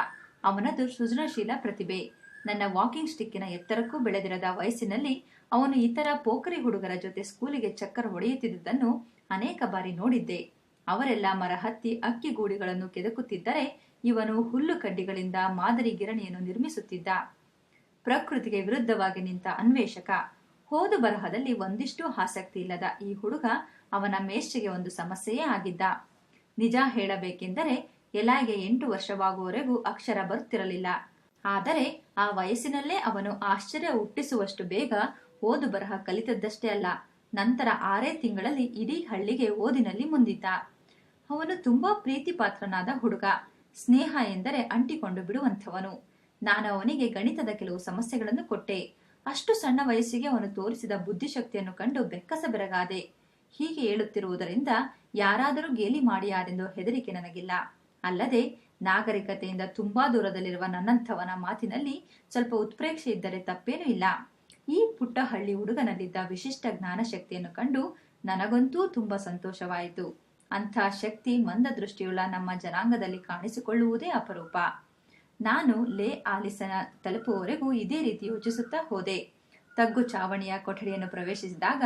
ಅವನದು ಸೃಜನಶೀಲ ಪ್ರತಿಭೆ. ನನ್ನ ವಾಕಿಂಗ್ ಸ್ಟಿಕ್ಕಿನ ಎತ್ತರಕ್ಕೂ ಬೆಳೆದಿರದ ವಯಸ್ಸಿನಲ್ಲಿ ಅವನು ಇತರ ಪೋಖರಿ ಹುಡುಗರ ಜೊತೆ ಸ್ಕೂಲಿಗೆ ಚಕ್ಕರ್ ಹೊಡೆಯುತ್ತಿದ್ದುದನ್ನು ಅನೇಕ ಬಾರಿ ನೋಡಿದ್ದೆ. ಅವರೆಲ್ಲ ಮರ ಹತ್ತಿ ಅಕ್ಕಿ ಗೂಡಿಗಳನ್ನು ಕೆದಕುತ್ತಿದ್ದರೆ ಇವನು ಹುಲ್ಲು ಕಡ್ಡಿಗಳಿಂದ ಮಾದರಿ ಗಿರಣಿಯನ್ನು ನಿರ್ಮಿಸುತ್ತಿದ್ದ. ಪ್ರಕೃತಿಗೆ ವಿರುದ್ಧವಾಗಿ ನಿಂತ ಅನ್ವೇಷಕ, ಹೋದು ಬರಹದಲ್ಲಿ ಒಂದಿಷ್ಟು ಆಸಕ್ತಿ ಇಲ್ಲದ ಈ ಹುಡುಗ ಅವನ ಮೇಷ್ಟಿಗೆ ಒಂದು ಸಮಸ್ಯೆಯೇ ಆಗಿದ್ದ. ನಿಜ ಹೇಳಬೇಕೆಂದರೆ ಎಲಾಗೆ ಎಂಟು ವರ್ಷವಾಗುವವರೆಗೂ ಅಕ್ಷರ ಬರುತ್ತಿರಲಿಲ್ಲ. ಆದರೆ ಆ ವಯಸ್ಸಿನಲ್ಲೇ ಅವನು ಆಶ್ಚರ್ಯ ಹುಟ್ಟಿಸುವಷ್ಟು ಬೇಗ ಓದು ಬರಹ ಕಲಿತದ್ದಷ್ಟೇ ಅಲ್ಲ, ನಂತರ ಆರೇ ತಿಂಗಳಲ್ಲಿ ಇಡೀ ಹಳ್ಳಿಗೆ ಓದಿನಲ್ಲಿ ಮುಂದಿದ್ದ. ಅವನು ತುಂಬಾ ಪ್ರೀತಿ ಪಾತ್ರನಾದ ಹುಡುಗ. ಸ್ನೇಹ ಎಂದರೆ ಅಂಟಿಕೊಂಡು ಬಿಡುವಂಥವನು. ನಾನು ಅವನಿಗೆ ಗಣಿತದ ಕೆಲವು ಸಮಸ್ಯೆಗಳನ್ನು ಕೊಟ್ಟೆ. ಅಷ್ಟು ಸಣ್ಣ ವಯಸ್ಸಿಗೆ ಅವನು ತೋರಿಸಿದ ಬುದ್ಧಿಶಕ್ತಿಯನ್ನು ಕಂಡು ಬೆಕ್ಕಸ ಬೆರಗಾದೆ. ಹೀಗೆ ಹೇಳುತ್ತಿರುವುದರಿಂದ ಯಾರಾದರೂ ಗೇಲಿ ಮಾಡಿಯಾರೆಂದು ಹೆದರಿಕೆ ನನಗಿಲ್ಲ. ಅಲ್ಲದೆ ನಾಗರಿಕತೆಯಿಂದ ತುಂಬಾ ದೂರದಲ್ಲಿರುವ ನನ್ನಂಥವನ ಮಾತಿನಲ್ಲಿ ಸ್ವಲ್ಪ ಉತ್ಪ್ರೇಕ್ಷೆ ಇದ್ದರೆ ತಪ್ಪೇನೂ ಇಲ್ಲ. ಈ ಪುಟ್ಟಹಳ್ಳಿ ಹುಡುಗನಲ್ಲಿದ್ದ ವಿಶಿಷ್ಟ ಜ್ಞಾನಶಕ್ತಿಯನ್ನು ಕಂಡು ನನಗಂತೂ ತುಂಬಾ ಸಂತೋಷವಾಯಿತು. ಅಂಥ ಶಕ್ತಿ ಮಂದ ದೃಷ್ಟಿಯುಳ್ಳ ನಮ್ಮ ಜನಾಂಗದಲ್ಲಿ ಕಾಣಿಸಿಕೊಳ್ಳುವುದೇ ಅಪರೂಪ. ನಾನು ಲೇ ಆಲಿಸನ ತಲುಪುವವರೆಗೂ ಇದೇ ರೀತಿ ಯೋಚಿಸುತ್ತಾ ಹೋದೆ. ತಗ್ಗು ಚಾವಣಿಯ ಕೊಠಡಿಯನ್ನು ಪ್ರವೇಶಿಸಿದಾಗ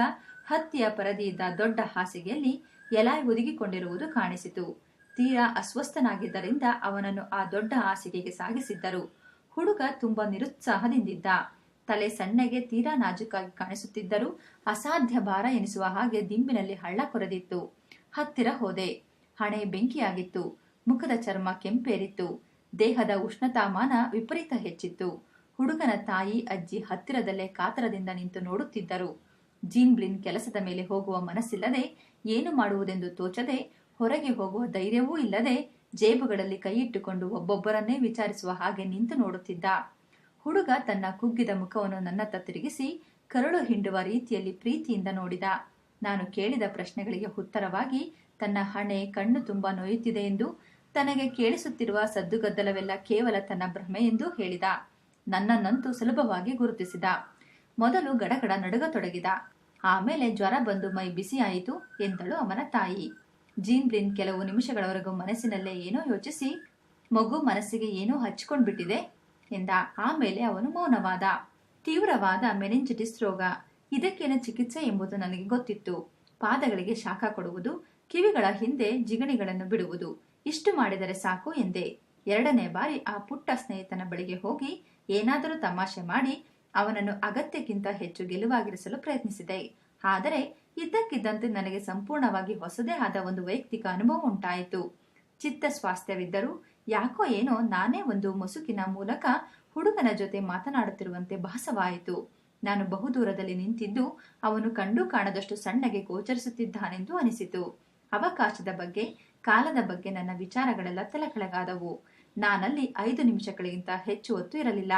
ಹತ್ತಿಯ ಪರದಿಯಿದ್ದ ದೊಡ್ಡ ಹಾಸಿಗೆಯಲ್ಲಿ ಎಲಾಯ್ ಒದಗಿಕೊಂಡಿರುವುದು ಕಾಣಿಸಿತು. ತೀರಾ ಅಸ್ವಸ್ಥನಾಗಿದ್ದರಿಂದ ಅವನನ್ನು ಆ ದೊಡ್ಡ ಹಾಸಿಗೆಗೆ ಸಾಗಿಸಿದ್ದರು. ಹುಡುಗ ತುಂಬಾ ನಿರುತ್ಸಾಹದಿಂದಿದ್ದ. ತಲೆ ಸಣ್ಣಗೆ ತೀರಾ ನಾಜುಕಾಗಿ ಕಾಣಿಸುತ್ತಿದ್ದರೂ ಅಸಾಧ್ಯ ಭಾರ ಎನಿಸುವ ಹಾಗೆ ದಿಂಬಿನಲ್ಲಿ ಹಳ್ಳ ಕೊರೆದಿತ್ತು. ಹತ್ತಿರ ಹೋದೆ. ಹಣೆ ಬೆಂಕಿಯಾಗಿತ್ತು. ಮುಖದ ಚರ್ಮ ಕೆಂಪೇರಿತ್ತು. ದೇಹದ ಉಷ್ಣತಾಮಾನ ವಿಪರೀತ ಹೆಚ್ಚಿತ್ತು. ಹುಡುಗನ ತಾಯಿ, ಅಜ್ಜಿ ಹತ್ತಿರದಲ್ಲೇ ಕಾತರದಿಂದ ನಿಂತು ನೋಡುತ್ತಿದ್ದರು. ಜೀನ್ ಬ್ಲಿನ್ ಕೆಲಸದ ಮೇಲೆ ಹೋಗುವ ಮನಸ್ಸಿಲ್ಲದೆ ಏನು ಮಾಡುವುದೆಂದು ತೋಚದೆ ಹೊರಗೆ ಹೋಗುವ ಧೈರ್ಯವೂ ಇಲ್ಲದೆ ಜೇಬುಗಳಲ್ಲಿ ಕೈಯಿಟ್ಟುಕೊಂಡು ಒಬ್ಬೊಬ್ಬರನ್ನೇ ವಿಚಾರಿಸುವ ಹಾಗೆ ನಿಂತು ನೋಡುತ್ತಿದ್ದ. ಹುಡುಗ ತನ್ನ ಕುಗ್ಗಿದ ಮುಖವನ್ನು ನನ್ನತ್ತ ತಿರುಗಿಸಿ ಕರಳು ಹಿಂಡುವ ರೀತಿಯಲ್ಲಿ ಪ್ರೀತಿಯಿಂದ ನೋಡಿದ. ನಾನು ಕೇಳಿದ ಪ್ರಶ್ನೆಗಳಿಗೆ ಉತ್ತರವಾಗಿ, ತನ್ನ ಹಣೆ ಕಣ್ಣು ತುಂಬಾ ನೋಯುತ್ತಿದೆ ಎಂದು, ತನಗೆ ಕೇಳಿಸುತ್ತಿರುವ ಸದ್ದುಗದ್ದಲವೆಲ್ಲ ಕೇವಲ ತನ್ನ ಭ್ರಮೆ ಎಂದು ಹೇಳಿದ. ನನ್ನನ್ನಂತೂ ಸುಲಭವಾಗಿ ಗುರುತಿಸಿದ. ಮೊದಲು ಗಡಗಡ ನಡುಗತೊಡಗಿದ. ಆಮೇಲೆ ಜ್ವರ ಬಂದು ಮೈ ಬಿಸಿಯಾಯಿತು ಎಂದಳು ಅವನ ತಾಯಿ. ಜೀನ್ ಬ್ಲಿನ್ ಕೆಲವು ನಿಮಿಷಗಳವರೆಗೂ ಮನಸ್ಸಿನಲ್ಲೇ ಏನೋ ಯೋಚಿಸಿ, ಮಗು ಮನಸ್ಸಿಗೆ ಏನೋ ಹಚ್ಕೊಂಡ್ಬಿಟ್ಟಿದೆ ಎಂದ. ಆಮೇಲೆ ಅವನು ಮೌನವಾದ. ತೀವ್ರವಾದ ಮೆನಿಂಜಿಟಿಸ್ ರೋಗ. ಇದಕ್ಕೇನು ಚಿಕಿತ್ಸೆ ಎಂಬುದು ನನಗೆ ಗೊತ್ತಿತ್ತು. ಪಾದಗಳಿಗೆ ಶಾಖ ಕೊಡುವುದು, ಕಿವಿಗಳ ಹಿಂದೆ ಜಿಗಣಿಗಳನ್ನು ಬಿಡುವುದು. ಇಷ್ಟು ಮಾಡಿದರೆ ಸಾಕು ಎಂದೆ. ಎರಡನೇ ಬಾರಿ ಆ ಪುಟ್ಟ ಸ್ನೇಹಿತನ ಬಳಿಗೆ ಹೋಗಿ ಏನಾದರೂ ತಮಾಷೆ ಮಾಡಿ ಅವನನ್ನು ಅಗತ್ಯಕ್ಕಿಂತ ಹೆಚ್ಚು ಗೆಲುವಾಗಿರಿಸಲು ಪ್ರಯತ್ನಿಸಿದೆ. ಆದರೆ ಇದ್ದಕ್ಕಿದ್ದಂತೆ ನನಗೆ ಸಂಪೂರ್ಣವಾಗಿ ಹೊಸದೇ ಆದ ಒಂದು ವೈಯಕ್ತಿಕ ಅನುಭವ ಉಂಟಾಯಿತು. ಚಿತ್ತ ಸ್ವಾಸ್ಥ್ಯವಿದ್ದರೂ ಯಾಕೋ ಏನೋ ನಾನೇ ಒಂದು ಮುಸುಕಿನ ಮೂಲಕ ಹುಡುಗನ ಜೊತೆ ಮಾತನಾಡುತ್ತಿರುವಂತೆ ಭಾಸವಾಯಿತು. ನಾನು ಬಹುದೂರದಲ್ಲಿ ನಿಂತಿದ್ದು ಅವನು ಕಂಡು ಕಾಣದಷ್ಟು ಸಣ್ಣಗೆ ಗೋಚರಿಸುತ್ತಿದ್ದಾನೆಂದು ಅನಿಸಿತು. ಅವಕಾಶದ ಬಗ್ಗೆ, ಕಾಲದ ಬಗ್ಗೆ ನನ್ನ ವಿಚಾರಗಳೆಲ್ಲ ತಲೆಕೆಳಗಾದವು. ನಾನಲ್ಲಿ ಐದು ನಿಮಿಷಗಳಿಗಿಂತ ಹೆಚ್ಚು ಹೊತ್ತು ಇರಲಿಲ್ಲ.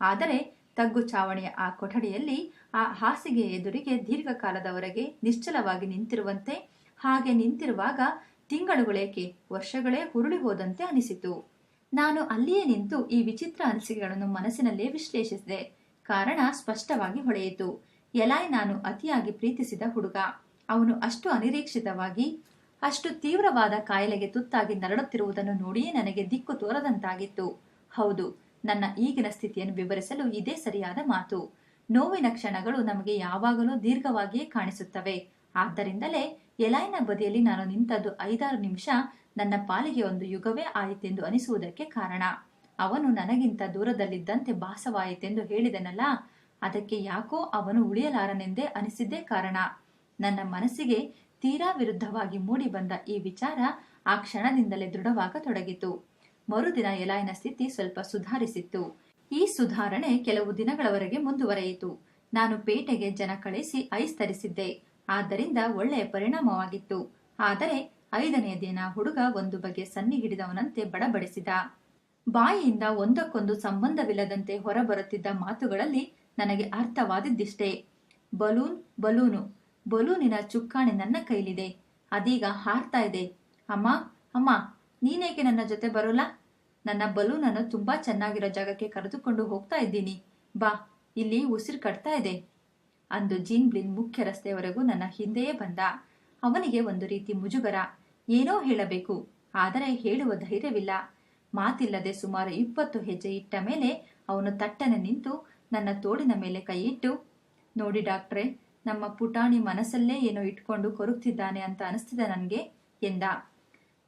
ಆದರೆ ತಗ್ಗು ಚಾವಣಿಯ ಆ ಕೊಠಡಿಯಲ್ಲಿ ಆ ಹಾಸಿಗೆ ಎದುರಿಗೆ ದೀರ್ಘಕಾಲದವರೆಗೆ ನಿಶ್ಚಲವಾಗಿ ನಿಂತಿರುವಂತೆ, ಹಾಗೆ ನಿಂತಿರುವಾಗ ತಿಂಗಳುಗಳೇಕೆ ವರ್ಷಗಳೇ ಹುರುಳಿ ಹೋದಂತೆ ಅನಿಸಿತು. ನಾನು ಅಲ್ಲಿಯೇ ನಿಂತು ಈ ವಿಚಿತ್ರ ಅನಿಸಿಕೆಗಳನ್ನು ಮನಸ್ಸಿನಲ್ಲೇ ವಿಶ್ಲೇಷಿಸಿದೆ. ಕಾರಣ ಸ್ಪಷ್ಟವಾಗಿ ಹೊಳೆಯಿತು. ಎಲಾಯ್ ನಾನು ಅತಿಯಾಗಿ ಪ್ರೀತಿಸಿದ ಹುಡುಗ. ಅವನು ಅಷ್ಟು ಅನಿರೀಕ್ಷಿತವಾಗಿ, ಅಷ್ಟು ತೀವ್ರವಾದ ಕಾಯಿಲೆಗೆ ತುತ್ತಾಗಿ ನರಳುತ್ತಿರುವುದನ್ನು ನೋಡಿಯೇ ನನಗೆ ದಿಕ್ಕು ತೋರದಂತಾಗಿತ್ತು. ಹೌದು, ನನ್ನ ಈಗಿನ ಸ್ಥಿತಿಯನ್ನು ವಿವರಿಸಲು ಇದೇ ಸರಿಯಾದ ಮಾತು. ನೋವಿನ ಕ್ಷಣಗಳು ನಮಗೆ ಯಾವಾಗಲೂ ದೀರ್ಘವಾಗಿಯೇ ಕಾಣಿಸುತ್ತವೆ. ಆದ್ದರಿಂದಲೇ ಎಲಾಯ್ನ ಬದಿಯಲ್ಲಿ ನಾನು ನಿಂತದ್ದು ಐದಾರು ನಿಮಿಷ ನನ್ನ ಪಾಲಿಗೆ ಒಂದು ಯುಗವೇ ಆಯಿತೆಂದು ಅನಿಸುವುದಕ್ಕೆ ಕಾರಣ. ಅವನು ನನಗಿಂತ ದೂರದಲ್ಲಿದ್ದಂತೆ ಭಾಸವಾಯಿತೆಂದು ಹೇಳಿದನಲ್ಲ? ಅದಕ್ಕೆ ಯಾಕೋ ಅವನು ಉಳಿಯಲಾರನೆಂದೇ ಅನಿಸಿದ್ದೇ ಕಾರಣ. ನನ್ನ ಮನಸ್ಸಿಗೆ ತೀರಾ ವಿರುದ್ಧವಾಗಿ ಮೂಡಿಬಂದ ಈ ವಿಚಾರ ಆ ಕ್ಷಣದಿಂದಲೇ ದೃಢವಾಗತೊಡಗಿತು. ಮರುದಿನ ಎಲಾಯ್ನ ಸ್ಥಿತಿ ಸ್ವಲ್ಪ ಸುಧಾರಿಸಿತ್ತು. ಈ ಸುಧಾರಣೆ ಕೆಲವು ದಿನಗಳವರೆಗೆ ಮುಂದುವರೆಯಿತು. ನಾನು ಪೇಟೆಗೆ ಜನ ಕಳಿಸಿ ಐಸ್ ತರಿಸಿದ್ದೆ. ಆದ್ದರಿಂದ ಒಳ್ಳೆಯ ಪರಿಣಾಮವಾಗಿತ್ತು. ಆದರೆ ಐದನೆಯ ದಿನ ಹುಡುಗ ಒಂದು ಬಗೆ ಸನ್ನಿ ಹಿಡಿದವನಂತೆ ಬಡಬಡಿಸಿದ. ಬಾಯಿಯಿಂದ ಒಂದಕ್ಕೊಂದು ಸಂಬಂಧವಿಲ್ಲದಂತೆ ಹೊರಬರುತ್ತಿದ್ದ ಮಾತುಗಳಲ್ಲಿ ನನಗೆ ಅರ್ಥವಾದದ್ದಿಷ್ಟೇ. ಬಲೂನ್, ಬಲೂನು, ಬಲೂನಿನ ಚುಕ್ಕಾಣಿ ನನ್ನ ಕೈಲಿದೆ. ಅದೀಗ ಹಾರ್ತಾ ಇದೆ. ಅಮ್ಮ ಅಮ್ಮ, ನೀನೇಕೆ ನನ್ನ ಜೊತೆ ಬರೋಲ್ಲ? ನನ್ನ ಬಲೂನನ್ನು ತುಂಬಾ ಚೆನ್ನಾಗಿರೋ ಜಾಗಕ್ಕೆ ಕರೆದುಕೊಂಡು ಹೋಗ್ತಾ ಇದ್ದೀನಿ. ಬಾ, ಇಲ್ಲಿ ಉಸಿರು ಕಟ್ತಾ ಇದೆ. ಅಂದು ಜೀನ್ ಬ್ಲಿನ್ ಮುಖ್ಯ ರಸ್ತೆಯವರೆಗೂ ನನ್ನ ಹಿಂದೆಯೇ ಬಂದ. ಅವನಿಗೆ ಒಂದು ರೀತಿ ಮುಜುಗರ. ಏನೋ ಹೇಳಬೇಕು, ಆದರೆ ಹೇಳುವ ಧೈರ್ಯವಿಲ್ಲ. ಮಾತಿಲ್ಲದೆ ಸುಮಾರು ಇಪ್ಪತ್ತು ಹೆಜ್ಜೆ ಇಟ್ಟ ಮೇಲೆ ಅವನು ತಟ್ಟನೆ ನಿಂತು ನನ್ನ ತೋಡಿನ ಮೇಲೆ ಕೈ ಇಟ್ಟು ನೋಡಿ ಡಾಕ್ಟ್ರೆ, ನಮ್ಮ ಪುಟಾಣಿ ಮನಸ್ಸಲ್ಲೇ ಏನೋ ಇಟ್ಕೊಂಡು ಕೊರುಕ್ತಿದ್ದಾನೆ ಅಂತ ಅನಿಸ್ತಿದೆ ನನಗೆ ಎಂದ.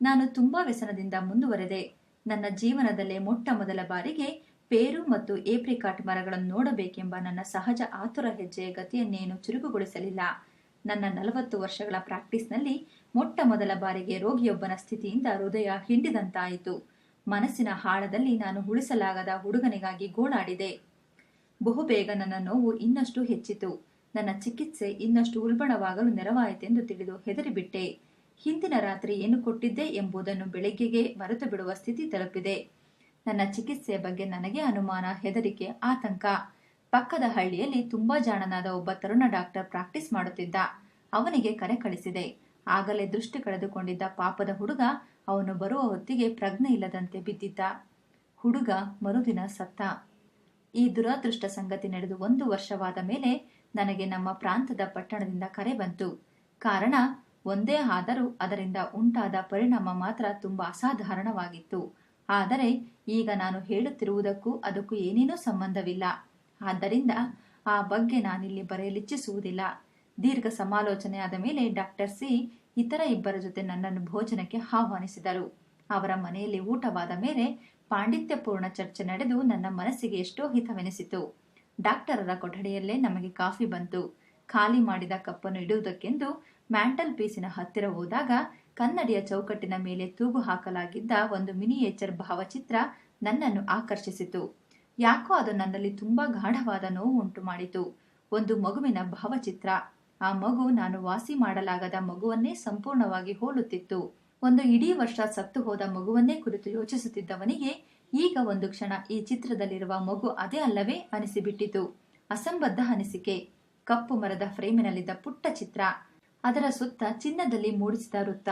ನಾನು ತುಂಬಾ ವ್ಯಸನದಿಂದ ಮುಂದುವರೆದೆ. ನನ್ನ ಜೀವನದಲ್ಲೇ ಮೊಟ್ಟ ಮೊದಲ ಬಾರಿಗೆ ಪೇರು ಮತ್ತು ಏಪ್ರಿಕಾಟ್ ಮರಗಳನ್ನು ನೋಡಬೇಕೆಂಬ ನನ್ನ ಸಹಜ ಆತುರ ಹೆಜ್ಜೆಯ ಗತಿಯನ್ನೇನು ಚುರುಕುಗೊಳಿಸಲಿಲ್ಲ. ನನ್ನ ನಲವತ್ತು ವರ್ಷಗಳ ಪ್ರಾಕ್ಟೀಸ್ನಲ್ಲಿ ಮೊಟ್ಟ ಮೊದಲ ಬಾರಿಗೆ ರೋಗಿಯೊಬ್ಬನ ಸ್ಥಿತಿಯಿಂದ ಹೃದಯ ಹಿಂಡಿದಂತಾಯಿತು. ಮನಸ್ಸಿನ ಹಾಳದಲ್ಲಿ ನಾನು ಉಳಿಸಲಾಗದ ಹುಡುಗನಿಗಾಗಿ ಗೋಳಾಡಿದೆ. ಬಹುಬೇಗ ನನ್ನ ನೋವು ಇನ್ನಷ್ಟು ಹೆಚ್ಚಿತು. ನನ್ನ ಚಿಕಿತ್ಸೆ ಇನ್ನಷ್ಟು ಉಲ್ಬಣವಾಗಲು ನೆರವಾಯಿತೆಂದು ತಿಳಿದು ಹೆದರಿಬಿಟ್ಟೆ. ಹಿಂದಿನ ರಾತ್ರಿ ಏನು ಕೊಟ್ಟಿದ್ದೆ ಎಂಬುದನ್ನು ಬೆಳಿಗ್ಗೆಗೆ ಮರೆತು ಬಿಡುವ ಸ್ಥಿತಿ ತಲುಪಿದೆ. ನನ್ನ ಚಿಕಿತ್ಸೆಯ ಬಗ್ಗೆ ನನಗೆ ಅನುಮಾನ, ಹೆದರಿಕೆ, ಆತಂಕ. ಪಕ್ಕದ ಹಳ್ಳಿಯಲ್ಲಿ ತುಂಬಾ ಜಾಣನಾದ ಒಬ್ಬ ತರುಣ ಡಾಕ್ಟರ್ ಪ್ರಾಕ್ಟೀಸ್ ಮಾಡುತ್ತಿದ್ದ. ಅವನಿಗೆ ಕರೆ ಕಳಿಸಿದೆ. ಆಗಲೇ ದೃಷ್ಟಿ ಕಳೆದುಕೊಂಡಿದ್ದ ಪಾಪದ ಹುಡುಗ ಅವನು ಬರುವ ಹೊತ್ತಿಗೆ ಪ್ರಜ್ಞೆ ಇಲ್ಲದಂತೆ ಬಿದ್ದಿದ್ದ. ಹುಡುಗ ಮರುದಿನ ಸತ್ತ. ಈ ದುರಾದೃಷ್ಟ ಸಂಗತಿ ನಡೆದು ಒಂದು ವರ್ಷವಾದ ಮೇಲೆ ನನಗೆ ನಮ್ಮ ಪ್ರಾಂತದ ಪಟ್ಟಣದಿಂದ ಕರೆ ಬಂತು. ಕಾರಣ, ಒಂದೇ ಆದರೂ ಅದರಿಂದ ಉಂಟಾದ ಪರಿಣಾಮ ಮಾತ್ರ ತುಂಬಾ ಅಸಾಧಾರಣವಾಗಿತ್ತು. ಆದರೆ, ಈಗ ನಾನು ಹೇಳುತ್ತಿರುವುದಕ್ಕೂ ಅದಕ್ಕೂ ಏನೇನೂ ಸಂಬಂಧವಿಲ್ಲ. ಆದ್ದರಿಂದ ಆ ಬಗ್ಗೆ ನಾನಿಲ್ಲಿ ಬರೆಯಲಿಚ್ಛಿಸುವುದಿಲ್ಲ. ದೀರ್ಘ ಸಮಾಲೋಚನೆ ಆದ ಮೇಲೆ ಡಾಕ್ಟರ್ ಸಿ ಇತರ ಇಬ್ಬರ ಜೊತೆ ನನ್ನನ್ನು ಭೋಜನಕ್ಕೆ ಆಹ್ವಾನಿಸಿದರು. ಅವರ ಮನೆಯಲ್ಲಿ ಊಟವಾದ ಮೇಲೆ ಪಾಂಡಿತ್ಯಪೂರ್ಣ ಚರ್ಚೆ ನಡೆದು ನನ್ನ ಮನಸ್ಸಿಗೆ ಎಷ್ಟೋ ಹಿತವೆನಿಸಿತು. ಡಾಕ್ಟರರ ಕೊಠಡಿಯಲ್ಲೇ ನಮಗೆ ಕಾಫಿ ಬಂತು. ಖಾಲಿ ಮಾಡಿದ ಕಪ್ಪನ್ನು ಇಡುವುದಕ್ಕೆಂದು ಮ್ಯಾಂಟಲ್ ಪೀಸಿನ ಹತ್ತಿರ ಹೋದಾಗ ಕನ್ನಡಿಯ ಚೌಕಟ್ಟಿನ ಮೇಲೆ ತೂಗು ಹಾಕಲಾಗಿದ್ದ ಒಂದು ಮಿನಿಯೇಚರ್ ಭಾವಚಿತ್ರ ನನ್ನನ್ನು ಆಕರ್ಷಿಸಿತು. ಯಾಕೋ ಅದು ನನ್ನಲ್ಲಿ ತುಂಬಾ ಗಾಢವಾದ ನೋವು ಉಂಟು ಮಾಡಿತು ಒಂದು ಮಗುವಿನ ಭಾವಚಿತ್ರ. ಆ ಮಗು ನಾನು ವಾಸಿ ಮಾಡಲಾಗದ ಮಗುವನ್ನೇ ಸಂಪೂರ್ಣವಾಗಿ ಹೋಲುತ್ತಿತ್ತು. ಒಂದು ಇಡೀ ವರ್ಷ ಸತ್ತು ಹೋದ ಮಗುವನ್ನೇ ಕುರಿತು ಯೋಚಿಸುತ್ತಿದ್ದವನಿಗೆ ಈಗ ಒಂದು ಕ್ಷಣ ಈ ಚಿತ್ರದಲ್ಲಿರುವ ಮಗು ಅದೇ ಅಲ್ಲವೇ ಅನಿಸಿಬಿಟ್ಟಿತು. ಅಸಂಬದ್ಧ ಅನಿಸಿಕೆ. ಕಪ್ಪು ಮರದ ಫ್ರೇಮಿನಲ್ಲಿದ್ದ ಪುಟ್ಟ ಚಿತ್ರ. ಅದರ ಸುತ್ತ ಚಿನ್ನದಲ್ಲಿ ಮೂಡಿಸಿದ ವೃತ್ತ.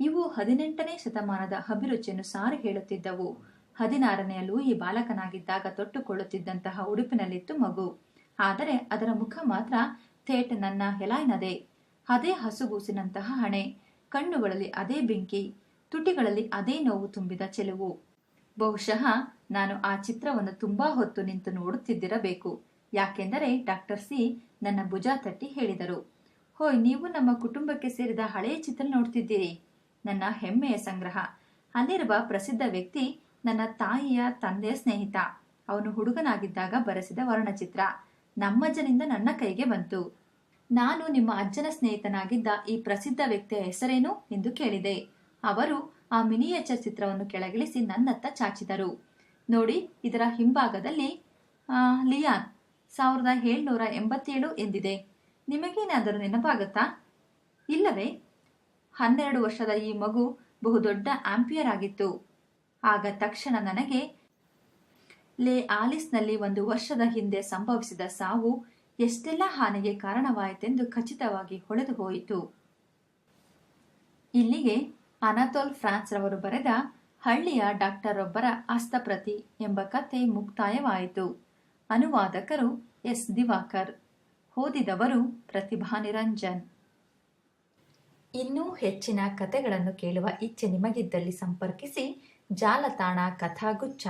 ಇವು ಹದಿನೆಂಟನೇ ಶತಮಾನದ ಅಭಿರುಚಿಯನ್ನು ಸಾರಿ ಹೇಳುತ್ತಿದ್ದವು. ಹದಿನಾರನೆಯ ಈ ಬಾಲಕನಾಗಿದ್ದಾಗ ತೊಟ್ಟುಕೊಳ್ಳುತ್ತಿದ್ದಂತಹ ಉಡುಪಿನಲ್ಲಿತ್ತು ಮಗು. ಆದರೆ ಅದರ ಮುಖ ಮಾತ್ರ ಥೇಟ್ ನನ್ನ ಹೆಲಾಯ್ನದೆ. ಅದೇ ಹಸುಗೂಸಿನಂತಹ ಹಣೆ. ಕಣ್ಣುಗಳಲ್ಲಿ ಅದೇ ಬೆಂಕಿ. ತುಟಿಗಳಲ್ಲಿ ಅದೇ ನೋವು ತುಂಬಿದ ಚೆಲುವು. ಬಹುಶಃ ನಾನು ಆ ಚಿತ್ರವನ್ನು ತುಂಬಾ ಹೊತ್ತು ನಿಂತು ನೋಡುತ್ತಿದ್ದಿರಬೇಕು. ಯಾಕೆಂದರೆ ಡಾಕ್ಟರ್ ಸಿ ನನ್ನ ಭುಜ ತಟ್ಟಿ ಹೇಳಿದರು. ಹೋಯ್, ನೀವು ನಮ್ಮ ಕುಟುಂಬಕ್ಕೆ ಸೇರಿದ ಹಳೆಯ ಚಿತ್ರ ನೋಡ್ತಿದ್ದೀರಿ. ನನ್ನ ಹೆಮ್ಮೆಯ ಸಂಗ್ರಹ. ಅಲ್ಲಿರುವ ಪ್ರಸಿದ್ಧ ವ್ಯಕ್ತಿ ನನ್ನ ತಾಯಿಯ ತಂದೆಯ ಸ್ನೇಹಿತ. ಅವನು ಹುಡುಗನಾಗಿದ್ದಾಗ ಬರೆಸಿದ ವರ್ಣಚಿತ್ರ. ನಮ್ಮಜ್ಜನಿಂದ ನನ್ನ ಕೈಗೆ ಬಂತು. ನಾನು ನಿಮ್ಮ ಅಜ್ಜನ ಸ್ನೇಹಿತನಾಗಿದ್ದ ಈ ಪ್ರಸಿದ್ಧ ವ್ಯಕ್ತಿಯ ಹೆಸರೇನು ಎಂದು ಕೇಳಿದೆ. ಅವರು ಆ ಮಿನಿಯೇಚರ್ ಚಿತ್ರವನ್ನು ಕೆಳಗಿಳಿಸಿ ನನ್ನತ್ತ ಚಾಚಿದರು. ನೋಡಿ, ಇದರ ಹಿಂಭಾಗದಲ್ಲಿ ಲಿಯಾನ್, ಸಾವಿರದ ಏಳ್ನೂರ ಎಂಬತ್ತೇಳು ಎಂದಿದೆ. ನಿಮಗೇನಾದರೂ ನೆನಪಾಗುತ್ತಾ? ಇಲ್ಲವೇ? ಹನ್ನೆರಡು ವರ್ಷದ ಈ ಮಗು ಬಹುದೊಡ್ಡ ಆಂಪಿಯರ್ ಆಗಿತ್ತು. ಆಗ ತಕ್ಷಣ ನನಗೆ, ಲೇ ಆಲಿಸ್ನಲ್ಲಿ ಒಂದು ವರ್ಷದ ಹಿಂದೆ ಸಂಭವಿಸಿದ ಸಾವು ಎಷ್ಟೆಲ್ಲ ಹಾನಿಗೆ ಕಾರಣವಾಯಿತೆಂದು ಖಚಿತವಾಗಿ ಹೊಳೆದು ಹೋಯಿತು. ಇಲ್ಲಿಗೆ ಅನಾಥೋಲ್ ಫ್ರಾನ್ಸ್ ರವರು ಬರೆದ ಹಳ್ಳಿಯ ಡಾಕ್ಟರ್ ಒಬ್ಬರ ಎಂಬ ಕಥೆ ಮುಕ್ತಾಯವಾಯಿತು. ಅನುವಾದಕರು ಎಸ್. ದಿವಾಕರ್. ಓದಿದವರು ಪ್ರತಿಭಾ ನಿರಂಜನ್. ಇನ್ನೂ ಹೆಚ್ಚಿನ ಕಥೆಗಳನ್ನು ಕೇಳುವ ಇಚ್ಛೆ ನಿಮಗಿದ್ದಲ್ಲಿ ಸಂಪರ್ಕಿಸಿ ಜಾಲತಾಣ ಕಥಾಗುಚ್ಛ.